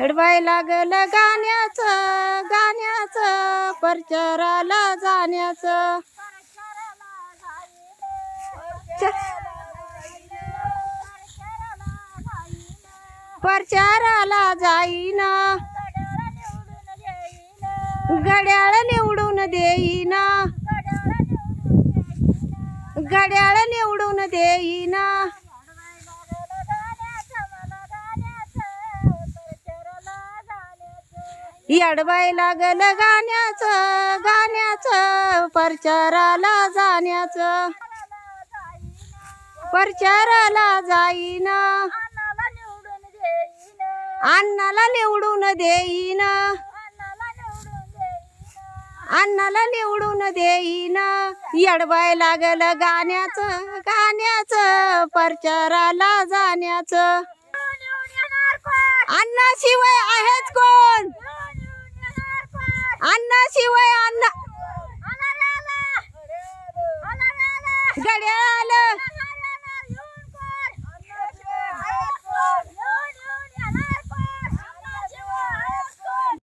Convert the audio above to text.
हडवाय लागल गाण्याचं गाण्याचं परचराला जाण्याचं. परचाराला जाईन. गड्याळ निवडून देईन. गड्याळ निवडून देईन. येडबाय लागल गाण्याचं गाण्याचं परचाराला जाण्याचं. परचाराला जाईन. अण्णाला निवडून देईन. अण्णाला निवडून देईन. येडबाय लागल गाण्याचं गाण्याचं परचाराला जाण्याचं. अण्णाशिवाय आहेच शिवाय अण्णा गड्या